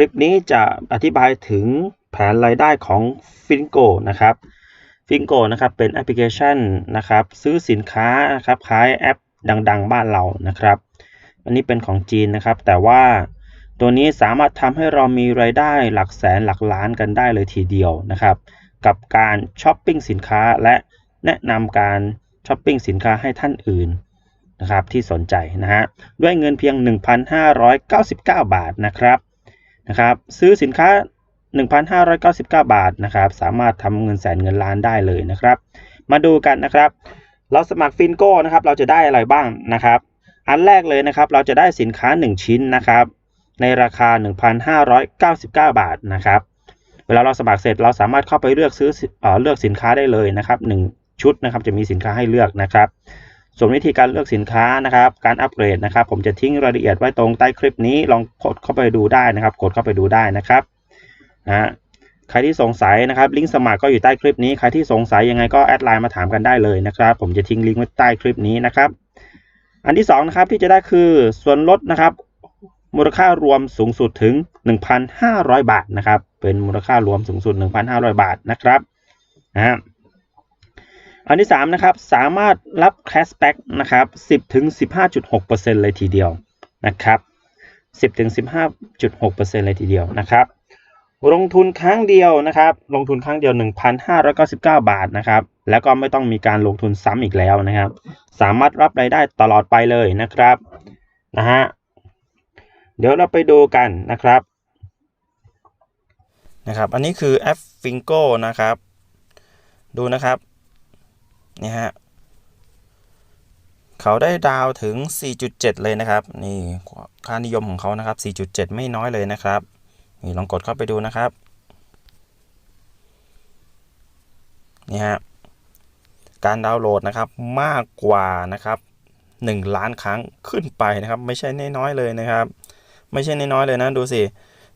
ลิปนี้จะอธิบายถึงแผนรายได้ของ f i n g o นะครับ f i n g o นะครับเป็นแอปพลิเคชันนะครับซื้อสินค้านะครับคล้ายแอปดัง ๆ บ้านเรานะครับ อันนี้เป็นของจีนนะครับ แต่ว่าตัวนี้สามารถทำให้เรามีรายได้หลักแสนหลักล้านกันได้เลยทีเดียวนะครับ กับการช้อปปิ้งสินค้าและแนะนำการช้อปปิ้งสินค้าให้ท่านอื่นนะครับที่สนใจนะฮะด้วยเงินเพียง 1,599 บาทนะครับ นะครับซื้อสินค้า 1,599 บาทนะครับสามารถทำเงินแสนเงินล้านได้เลยนะครับ มาดูกันนะครับ เราสมัครฟินโก้นะครับเราจะได้อะไรบ้างนะครับ อันแรกเลยนะครับเราจะได้สินค้า 1 ชิ้นนะครับ ในราคา 1,599 บาทนะครับเวลาเราสมัครเสร็จเราสามารถเข้าไปเลือกซื้อเออเลือกสินค้าได้เลยนะครับ 1 ชุดนะครับจะมีสินค้าให้เลือกนะครับ ส่วนวิธีการเลือกสินค้านะครับ การอัปเกรดนะครับ ผมจะทิ้งรายละเอียดไว้ตรงใต้คลิปนี้ ลองกดเข้าไปดูได้นะครับ กดเข้าไปดูได้นะครับนะใครที่สงสัยนะครับลิงก์สมัครก็อยู่ใต้คลิปนี้ใครที่สงสัยยังไงก็แอดไลน์มาถามกันได้เลยนะครับ ผมจะทิ้งลิงก์ไว้ใต้คลิปนี้นะครับ อันที่2นะครับที่จะได้คือส่วนลดนะครับ มูลค่ารวมสูงสุดถึง 1,500 บาทนะครับ เป็นมูลค่ารวมสูงสุด 1,500 บาทนะครับนะฮะ อันที่ 3 นะครับ สามารถรับแคชแบ็กนะครับ 10ถึง15.6%เลยทีเดียวนะครับ10ถึง15.6%เลยทีเดียวนะครับ ลงทุนครั้งเดียวนะครับ ลงทุนครั้งเดียว 1,599 บาทนะครับ แล้วก็ไม่ต้องมีการลงทุนซ้ำอีกแล้วนะครับ สามารถรับรายได้ตลอดไปเลยนะครับนะฮะเดี๋ยวเราไปดูกันนะครับนะครับ อันนี้คือแอป Fingo นะครับ ดูนะครับ นี่ฮะเขาได้ดาวถึง 4.7 เลยนะครับ นี่ค่านิยมของเขานะครับ 4.7 ไม่น้อยเลยนะครับ นี่ลองกดเข้าไปดูนะครับ นี่ฮะ การดาวน์โหลดนะครับมากกว่านะครับ1ล้านครั้งขึ้นไปนะครับ ไม่ใช่น้อยๆเลยนะครับ ไม่ใช่น้อยๆเลยนะดูสิ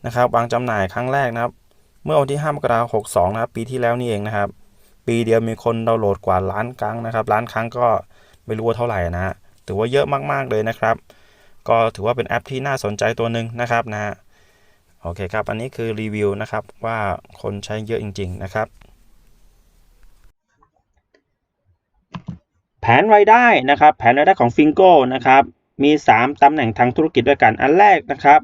นะครับวางจำหน่ายครั้งแรกนะครับ เมื่อวันที่5มกราคม62 นะครับ ปีที่แล้วนี่เองนะครับ ปีเดียวมีคนดาวน์โหลดกว่าล้านครั้งนะครับ ล้านครั้งก็ไม่รู้ว่าเท่าไหร่นะฮะถือว่าเยอะมากๆเลยนะครับ ก็ถือว่าเป็นแอปที่น่าสนใจตัวหนึ่งนะครับนะฮะโอเคครับ อันนี้คือรีวิวนะครับว่าคนใช้เยอะจริง ๆ นะครับ แผนรายได้นะครับ แผนรายได้ของ f i n g o นะครับมี 3 ตำแหน่งทางธุรกิจด้วยกัน อันแรกนะครับ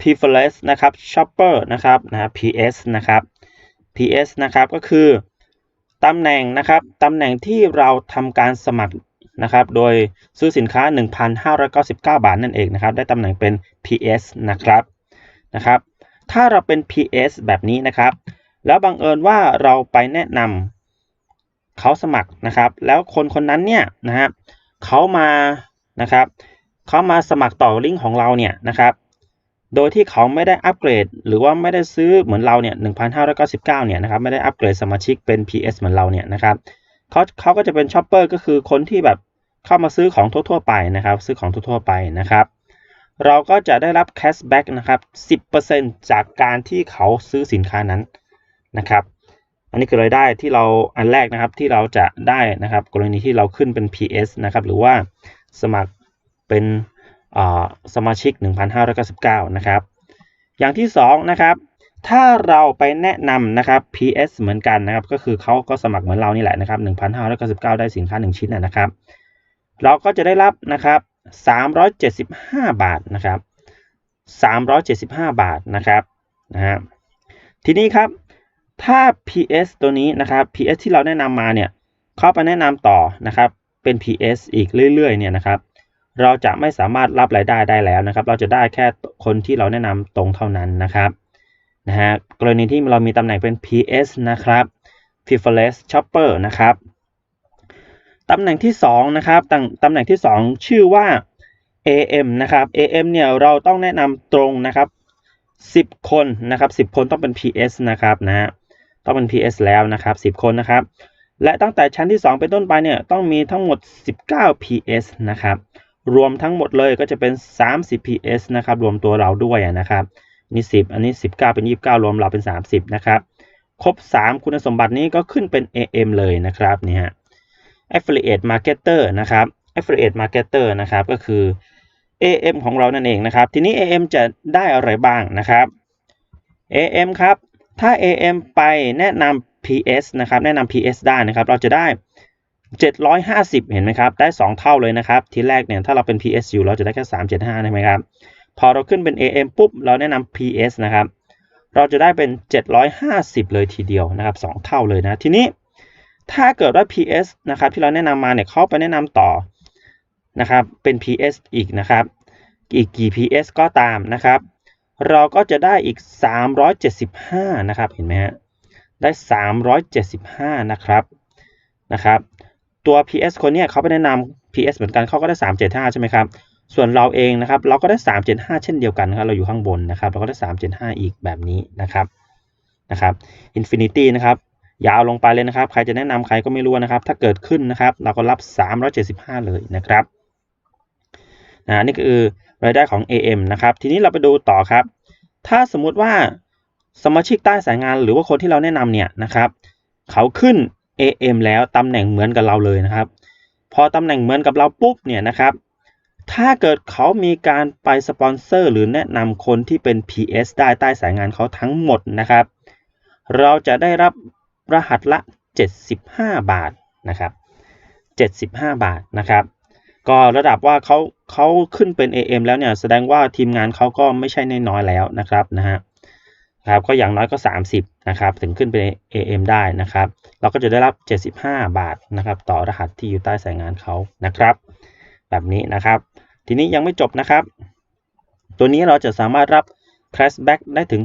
Preference นะครับ Shopper นะครับนะ PS นะครับ PS นะครับก็คือ ตำแหน่งนะครับตำแหน่งที่เราทำการสมัครนะครับ โดยซื้อสินค้า 1,599 บาทนั่นเองนะครับ ได้ตำแหน่งเป็น PS นะครับนะครับ ถ้าเราเป็น PS แบบนี้นะครับ แล้วบังเอิญว่าเราไปแนะนำเขาสมัครนะครับ แล้วคนคนนั้นเนี่ยนะฮะเขามานะครับเขามาสมัครต่อลิงก์ของเราเนี่ยนะครับ โดยที่เขาไม่ได้อัปเกรด หรือว่าไม่ได้ซื้อเหมือนเราเนี่ย1,599เนี่ยนะครับไม่ได้อัปเกรดสมาชิกเป็น PS เหมือนเราเนี่ยนะครับเขาเขาก็จะเป็นช็อปเปอร์ก็คือคนที่แบบเข้ามาซื้อของทั่วๆไปนะครับซื้อของทั่วๆไปนะครับเราก็จะได้รับแคชแบ็กนะครับ10%จากการที่เขาซื้อสินค้านั้นนะครับอันนี้คือรายได้ที่เราอันแรกนะครับที่เราจะได้นะครับกรณีที่เราขึ้นเป็น PS นะครับหรือว่าสมัครเป็น สมาชิก 1,599 นะครับ อย่างที่2นะครับถ้าเราไปแนะนำนะครับ PS เหมือนกันนะครับ ก็คือเขาก็สมัครเหมือนเรานี่แหละนะครับ1,599 ได้สินค้า 1 ชิ้นนะครับ เราก็จะได้รับนะครับ 375 บาทนะครับ 375 บาทนะครับนะฮะทีนี้ครับถ้า PS ตัวนี้นะครับ PS ที่เราแนะนำมาเนี่ยเข้าไปแนะนำต่อนะครับเป็น PS อีกเรื่อยๆเนี่ยนะครับ เราจะไม่สามารถรับรายได้ได้แล้วนะครับ เราจะได้แค่คนที่เราแนะนำตรงเท่านั้นนะครับนะฮะกรณีที่เรามีตำแหน่งเป็น PS นะครับ Preference Shopper นะครับตำแหน่งที่2นะครับตตำแหน่งที่ 2 ชื่อว่า AM นะครับ AM เนี่ยเราต้องแนะนำตรงนะครับ 10 คนนะครับ10 คนต้องเป็น PS นะครับนะฮะต้องเป็น PS แล้วนะครับ10 คนนะครับ และตั้งแต่ชั้นที่ 2 เป็นต้นไปเนี่ยต้องมีทั้งหมด 19 PS นะครับ รวมทั้งหมดเลยก็จะเป็น 30 PS นะครับรวมตัวเราด้วยนะครับนี่10 อันนี้ 19 เป็น 29 รวมเราเป็น 30 นะครับ ครบ 3 คุณสมบัตินี้ก็ขึ้นเป็น AM เลยนะครับนี่ฮะ affiliate marketer นะครับ affiliate marketer นะครับก็คือ AM ของเรานั่นเองนะครับ ทีนี้ AM จะได้อะไรบ้างนะครับ AM ครับ ถ้า AM ไปแนะนำ PS นะครับ แนะนำ PS ได้นะครับ เราจะได้ 750 เห็นไหมครับ ได้ 2 เท่าเลยนะครับ ทีแรกเนี่ย ถ้าเราเป็น PS อยู่เราจะได้แค่ 375 ใช่ไหมครับ พอเราขึ้นเป็น AM ปุ๊บ เราแนะนำ PS นะครับ เราจะได้เป็น 750 เลยทีเดียวนะครับ 2 เท่าเลยนะ ทีนี้ ถ้าเกิดว่า PS นะครับ ที่เราแนะนำมาเนี่ยเขาไปแนะนำต่อนะครับ เป็น PS อีกนะครับ อีกกี่ PS ก็ตามนะครับ เราก็จะได้อีก 375 นะครับ เห็นไหมฮะ ได้ 375 นะครับ นะครับ ตัว PS คนเนี้ยเขาไปแนะนำ PS เหมือนกันเขาก็ได้ 375 ใช่ไหมครับ ส่วนเราเองนะครับ เราก็ได้ 375 เช่นเดียวกันครับ เราอยู่ข้างบนนะครับ เราก็ได้ 375 อีกแบบนี้นะครับนะครับ Infinity นะครับยาวลงไปเลยนะครับ ใครจะแนะนำใครก็ไม่รู้นะครับ ถ้าเกิดขึ้นนะครับ เราก็รับ 375 เลยนะครับนะนี่คือรายได้ของ AM นะครับ ทีนี้เราไปดูต่อครับ ถ้าสมมุติว่าสมาชิกใต้สายงานหรือว่าคนที่เราแนะนำเนี่ยนะครับ เขาขึ้น AM แล้วตำแหน่งเหมือนกับเราเลยนะครับ พอตำแหน่งเหมือนกับเราปุ๊บเนี่ยนะครับ ถ้าเกิดเขามีการไปสปอนเซอร์หรือแนะนำคนที่เป็น PS ได้ใต้สายงานเขาทั้งหมดนะครับ เราจะได้รับรหัสละ 75 บาทนะครับ 75 บาทนะครับก็ระดับว่าเขาเขาขึ้นเป็น AM แล้วเนี่ยแสดงว่าทีมงานเขาก็ไม่ใช่น้อยแล้วนะครับนะฮะ ครับก็อย่างน้อยก็ 30นะครับถึงขึ้นเป็น AM ได้นะครับ เราก็จะได้รับ 75 บาทนะครับ ต่อรหัสที่อยู่ใต้สายงานเขานะครับ แบบนี้นะครับ ทีนี้ยังไม่จบนะครับ ตัวนี้เราจะสามารถรับ cashback ได้ถึง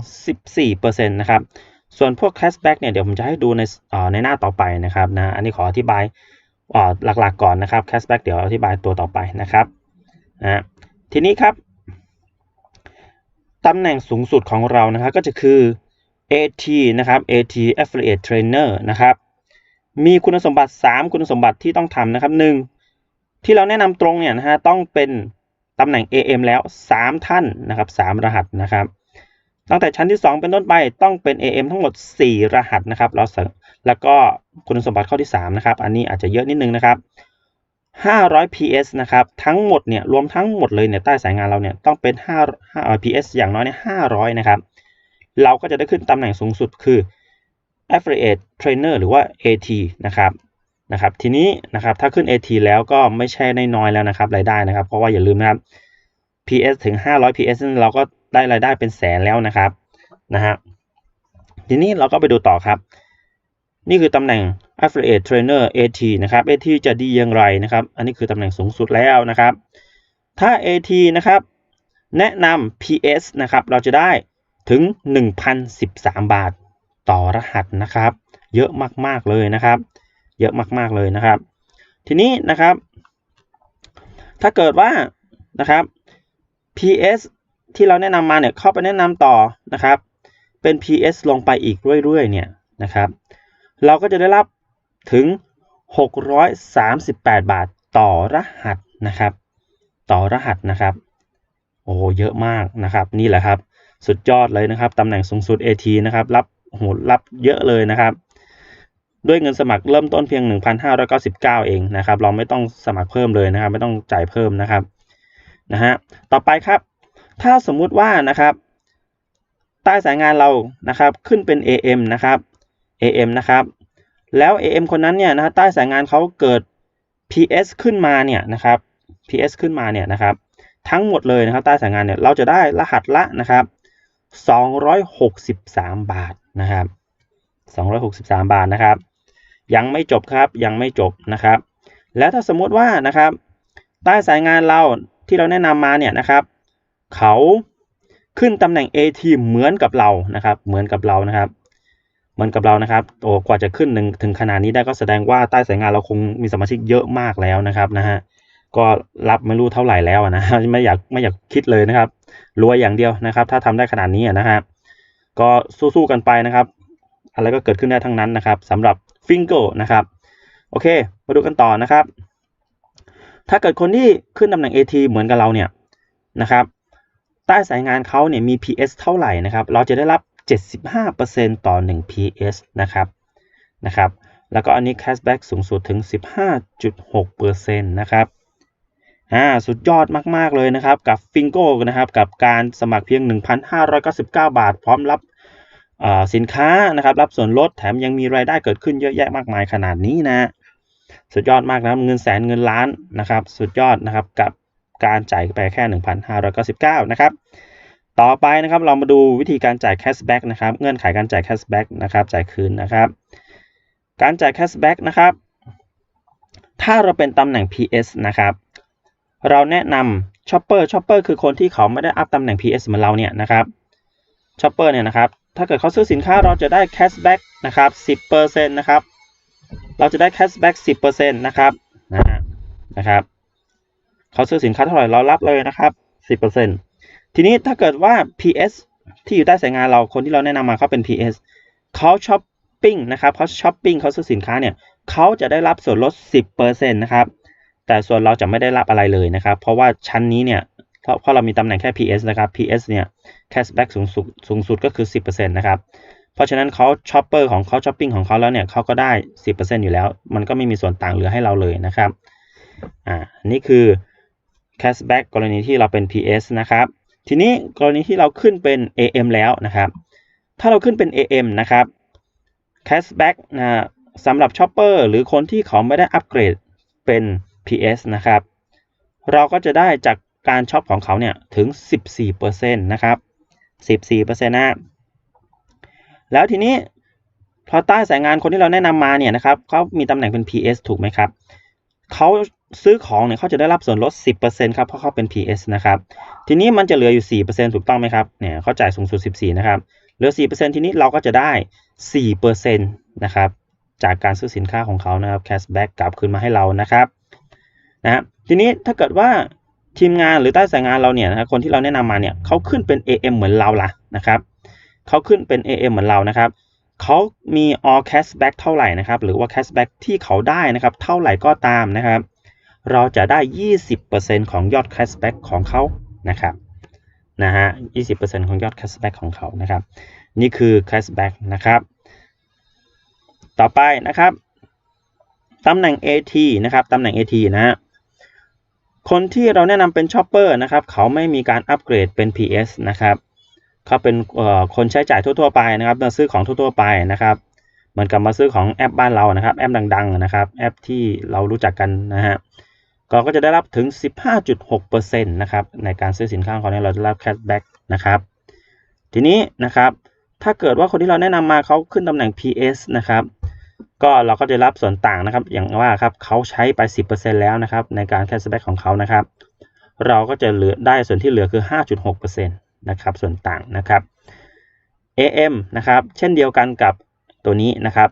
14%นะครับส่วนพวก cashback เนี่ยเดี๋ยวผมจะให้ดูในในหน้าต่อไปนะครับนะอันนี้ขออธิบายหลักๆก่อนนะครับ cashback เดี๋ยวอธิบายตัวต่อไปนะครับนะทีนี้ครับ ตำแหน่งสูงสุดของเรานะครับก็จะคือ AT นะครับ AT Affiliate Trainer นะครับ มีคุณสมบัติ 3 คุณสมบัติที่ต้องทำนะครับ 1. ที่เราแนะนำตรงเนี่ยนะฮะต้องเป็นตำแหน่ง AM แล้ว 3 ท่านนะครับ 3 รหัสนะครับ ตั้งแต่ชั้นที่ 2 เป็นต้นไปต้องเป็น AM ทั้งหมด 4 รหัสนะครับเราแล้วก็คุณสมบัติข้อที่ 3 นะครับ อันนี้อาจจะเยอะนิดนึงนะครับ 500 PS นะครับ ทั้งหมดเนี่ยรวมทั้งหมดเลยเนี่ยใต้สายงานเราเนี่ยต้องเป็น5 5 PS อย่างน้อยเนี่ย500 นะครับ เราก็จะได้ขึ้นตำแหน่งสูงสุดคือ Affiliate Trainer หรือว่า AT นะครับนะครับ ทีนี้นะครับถ้าขึ้น AT แล้วก็ไม่ใช่น้อยแล้วนะครับรายได้นะครับ เพราะว่าอย่าลืมนะครับ PS ถึง 500 PS เราก็ได้รายได้เป็นแสนแล้วนะครับนะฮะทีนี้เราก็ไปดูต่อครับ นี่คือตำแหน่ง Affiliate Trainer AT นะครับ AT จะดีอย่างไรนะครับ อันนี้คือตำแหน่งสูงสุดแล้วนะครับ ถ้า AT นะครับ แนะนำ PS นะครับ เราจะได้ถึง 1,013 บาทต่อรหัสนะครับ เยอะมากๆเลยนะครับ เยอะมากๆเลยนะครับ ทีนี้นะครับ ถ้าเกิดว่านะครับ PS ที่เราแนะนำมาเนี่ยเข้าไปแนะนำต่อนะครับ เป็น PS ลงไปอีกเรื่อยๆเนี่ยนะครับ เราก็จะได้รับ ถึง 638 บาทต่อรหัสนะครับ ต่อรหัสนะครับ โอ้เยอะมากนะครับ นี่แหละครับ สุดยอดเลยนะครับตำแหน่งสูงสุด AT นะครับ รับโหรับเยอะเลยนะครับ ด้วยเงินสมัครเริ่มต้นเพียง 1,599 เองนะครับ เราไม่ต้องสมัครเพิ่มเลยนะครับ ไม่ต้องจ่ายเพิ่มนะครับ นะฮะ ต่อไปครับ ถ้าสมมุติว่านะครับ ใต้สายงานเรานะครับ ขึ้นเป็น AM นะครับ AM นะครับ แล้ว AM คนนั้นเนี่ยนะใต้สายงานเขาเกิด PS ขึ้นมาเนี่ยนะครับ PS ขึ้นมาเนี่ยนะครับ ทั้งหมดเลยนะครับใต้สายงานเนี่ยเราจะได้รหัสละนะครับ263 บาทนะครับ263 บาทนะครับ ยังไม่จบครับยังไม่จบนะครับ แล้วถ้าสมมติว่านะครับใต้สายงานเราที่เราแนะนำมาเนี่ยนะครับ เขาขึ้นตำแหน่ง AT เหมือนกับเรานะครับ เหมือนกับเรานะครับ เหมือนกับเรานะครับโอ้กว่าจะขึ้นถึงขนาดนี้ได้ก็แสดงว่าใต้สายงานเราคงมีสมาชิกเยอะมากแล้วนะครับนะฮะก็รับไม่รู้เท่าไหร่แล้วนะไม่อยากไม่อยากคิดเลยนะครับรวยอย่างเดียวนะครับ ถ้าทำได้ขนาดนี้นะฮะก็สู้ๆกันไปนะครับ อะไรก็เกิดขึ้นได้ทั้งนั้นนะครับสำหรับฟิงเกิลนะครับโอเค มาดูกันต่อนะครับ ถ้าเกิดคนที่ขึ้นตำแหน่ง AT เหมือนกับเราเนี่ยนะครับ ใต้สายงานเขาเนี่ยมี PS เท่าไหร่นะครับ เราจะได้รับ 75%ต่อ 1 PS นะครับนะครับแล้วก็อันนี้ cashback สูงสุดถึง 15.6%นะครับอ่าสุดยอดมาก ๆ เลยนะครับ กับฟิงโก้นะครับ กับการสมัครเพียง 1,599 บาท พร้อมรับอ่อสินค้านะครับ รับส่วนลดแถมยังมีรายได้เกิดขึ้นเยอะแยะมากมายขนาดนี้นะ สุดยอดมากนะเงินแสนเงินล้านนะครับ สุดยอดนะครับกับการจ่ายไปแค่ 1,599 นะครับ ต่อไปนะครับเรามาดูวิธีการจ่ายแคชแบ็กนะครับเงื่อนไขการจ่ายแคชแบ็กนะครับจ่ายคืนนะครับ การจ่ายแคชแบ็กนะครับถ้าเราเป็นตำแหน่ง PS นะครับ เราแนะนำช็อปเปอร์ช็อปเปอร์คือคนที่เขาไม่ได้อัพตำแหน่ง PS เหมือนเราเนี่ยนะครับช็อปเปอร์เนี่ยนะครับถ้าเกิดเขาซื้อสินค้าเราจะได้แคชแบ็กนะครับ10%นะครับเราจะได้แคชแบ็ก10%นะครับนะนะครับเขาซื้อสินค้าเท่าไหร่เรารับเลยนะครับ10% ทีนี้ถ้าเกิดว่า PS ที่อยู่ใต้สายงานเราคนที่เราแนะนำมาเขาเป็น PS เขาช้อปปิ้งนะครับเขาช้อปปิ้งเขาซื้อสินค้าเนี่ยเขาจะได้รับส่วนลด 10%นะครับแต่ส่วนเราจะไม่ได้รับอะไรเลยนะครับ เพราะว่าชั้นนี้เนี่ยเพราะเพราะเรามีตำแหน่งแค่ PS นะครับ PS เนี่ย cashback สูงสุดสูงสุดก็คือ 10%นะครับ เพราะฉะนั้นเขาช้อปเปอร์ของเขาช้อปปิ้งของเขาแล้วเนี่ยเขาก็ได้ 10%อยู่แล้ว มันก็ไม่มีส่วนต่างเหลือให้เราเลยนะครับ อ่า นี่คือ cashback กรณีที่เราเป็น PS นะครับ ทีนี้กรณีที่เราขึ้นเป็น AM แล้วนะครับ ถ้าเราขึ้นเป็น AM นะครับ cashback นะสำหรับช็อปเปอร์หรือคนที่เขาไม่ได้อัปเกรดเป็น PS นะครับ เราก็จะได้จากการช็อปของเขาเนี่ยถึง 14%นะครับ 14%นะ แล้วทีนี้พอใต้สายงานคนที่เราแนะนำมาเนี่ยนะครับเขามีตำแหน่งเป็น PS ถูกไหมครับเขา ซื้อของเนี่ยเขาจะได้รับส่วนลด 10%ครับเพราะเขาเป็น PS นะครับ ทีนี้มันจะเหลืออยู่ 4%ถูกต้องไหมครับ เนี่ยเขาจ่ายสูงสุด 14 นะครับ เหลือ 4%ทีนี้เราก็จะได้ 4%นะครับ จากการซื้อสินค้าของเขานะครับ cashback กลับคืนมาให้เรานะครับ นะทีนี้ถ้าเกิดว่าทีมงานหรือใต้สายงานเราเนี่ยนะคคนที่เราแนะนำมาเนี่ยเขาขึ้นเป็น AM เหมือนเราล่ะนะครับเขาขึ้นเป็น AM เหมือนเรานะครับเขามี all cashback เท่าไหร่นะครับ หรือว่า cashback ที่เขาได้นะครับ เท่าไหร่ก็ตามนะครับ เราจะได้ 20%ของยอด cashback ของเขานะครับนะฮะ 20%ของยอด cashback ของเขานะครับ นี่คือ cashback นะครับ ต่อไปนะครับตำแหน่ง AT นะครับตำแหน่ง AT นะฮะคนที่เราแนะนำเป็นช็อปเปอร์นะครับ เขาไม่มีการอัปเกรดเป็น PS นะครับเขาเป็นคนใช้จ่ายทั่วๆไปนะครับมาซื้อของทั่วๆไปนะครับเหมือนกับมาซื้อของแอปบ้านเรานะครับ แอปดังๆนะครับ แอปที่เรารู้จักกันนะฮะ ก็ก็จะได้รับถึง 15.6%นะครับในการซื้อสินค้าของเราเราจะรับแคชแบ็กนะครับทีนี้นะครับถ้าเกิดว่าคนที่เราแนะนำมาเขาขึ้นตำแหน่ง PS นะครับก็เราก็จะรับส่วนต่างนะครับ อย่างว่าครับเขาใช้ไป 10%แล้วนะครับในการแคชแบ็กของเขานะครับ เราก็จะเหลือได้ส่วนที่เหลือคือ 5.6%นะครับส่วนต่างนะครับ AM นะครับเช่นเดียวกันกับตัวนี้นะครับ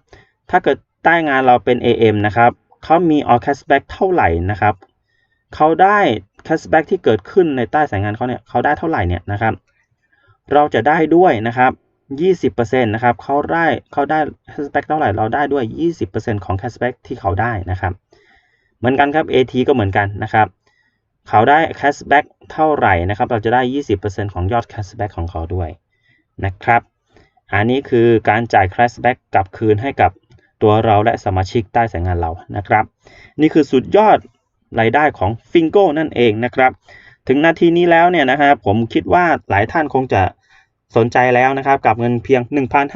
ถ้าเกิดใต้งานเราเป็น AM นะครับ เขามี all cashback เท่าไหร่นะครับเขาได้ cashback ที่เกิดขึ้นในใต้สายงานเขาเนี่ยเขาได้เท่าไหร่เนี่ยนะครับ เราจะได้ด้วยนะครับ20%นะครับเขาได้เขาได้แคชแบ็กเท่าไหร่เราได้ด้วย 20%ของแคชแบ็กที่เขาได้นะครับ เหมือนกันครับ AT ก็เหมือนกันนะครับเขาได้แคชแบ็กเท่าไหร่นะครับ เราจะได้ 20%ของยอดแคชแบ็กของเขาด้วยนะครับ อันนี้คือการจ่ายแคชแบ็กกลับคืนให้กับ ตัวเราและสมาชิกใต้สายงานเรานะครับ นี่คือสุดยอดรายได้ของ Fingo นั่นเองนะครับ ถึงนาทีนี้แล้วเนี่ยนะครับผมคิดว่าหลายท่านคงจะสนใจแล้วนะครับกับเงินเพียง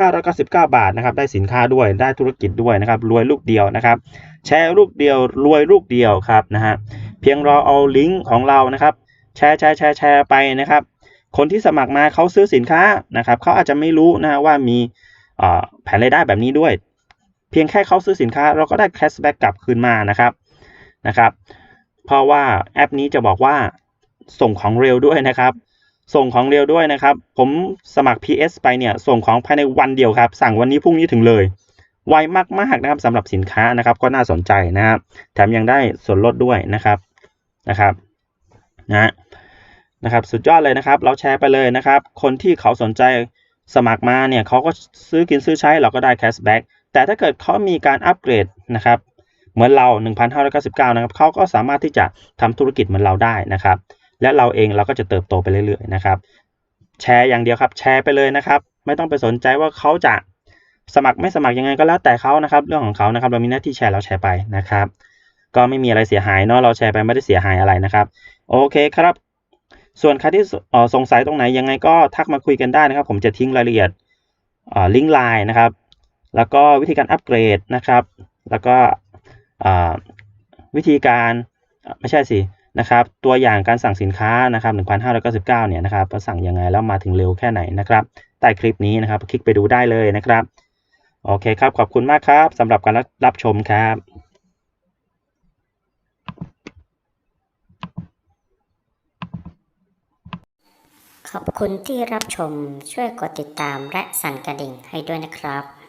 1,599 บาทนะครับได้สินค้าด้วยได้ธุรกิจด้วยนะครับรวยลูกเดียวนะครับ แชร์ลูกเดียวรวยลูกเดียวครับนะฮะเพียงรอเอาลิงก์ของเรานะครับ แชร์แชร์แชร์แชร์ไปนะครับ คนที่สมัครมาเขาซื้อสินค้านะครับเขาอาจจะไม่รู้นะว่ามีแผนรายได้แบบนี้ด้วย เพียงแค่เขาซื้อสินค้าเราก็ได้แคชแบ็กกลับคืนมานะครับนะครับ เพราะว่าแอปนี้จะบอกว่าส่งของเร็วด้วยนะครับ ส่งของเร็วด้วยนะครับ ผมสมัคร PS ไปเนี่ยส่งของภายในวันเดียวครับ สั่งวันนี้พรุ่งนี้ถึงเลยไวมากๆนะครับสำหรับสินค้านะครับ ก็น่าสนใจนะครับ แถมยังได้ส่วนลดด้วยนะครับนะครับนะนะครับสุดยอดเลยนะครับ เราแชร์ไปเลยนะครับ คนที่เขาสนใจสมัครมาเนี่ยเขาก็ซื้อกินซื้อใช้เราก็ได้แคชแบ็ก แต่ถ้าเกิดเขามีการอัปเกรดนะครับเหมือนเรา 1,599 นะครับเขาก็สามารถที่จะทำธุรกิจเหมือนเราได้นะครับ และเราเองเราก็จะเติบโตไปเรื่อยๆนะครับ แชร์อย่างเดียวครับแชร์ไปเลยนะครับ ไม่ต้องไปสนใจว่าเขาจะสมัครไม่สมัครยังไงก็แล้วแต่เขานะครับ เรื่องของเขานะครับ เรามีหน้าที่แชร์เราแชร์ไปนะครับ ก็ไม่มีอะไรเสียหายเนาะเราแชร์ไปไม่ได้เสียหายอะไรนะครับ โอเคครับ ส่วนใครที่สงสัยตรงไหนยังไงก็ทักมาคุยกันได้นะครับ ผมจะทิ้งรายละเอียดลิงก์ไลน์นะครับ แล้วก็วิธีการอัปเกรดนะครับ แล้วก็วิธีการไม่ใช่สินะครับตัวอย่างการสั่งสินค้านะครับ1,599เนี่ยนะครับว่าสั่งยังไงแล้วมาถึงเร็วแค่ไหนนะครับใต้คลิปนี้นะครับคลิกไปดูได้เลยนะครับโอเคครับขอบคุณมากครับสำหรับการรับชมครับขอบคุณที่รับชมช่วยกดติดตามและสั่นกระดิ่งให้ด้วยนะครับ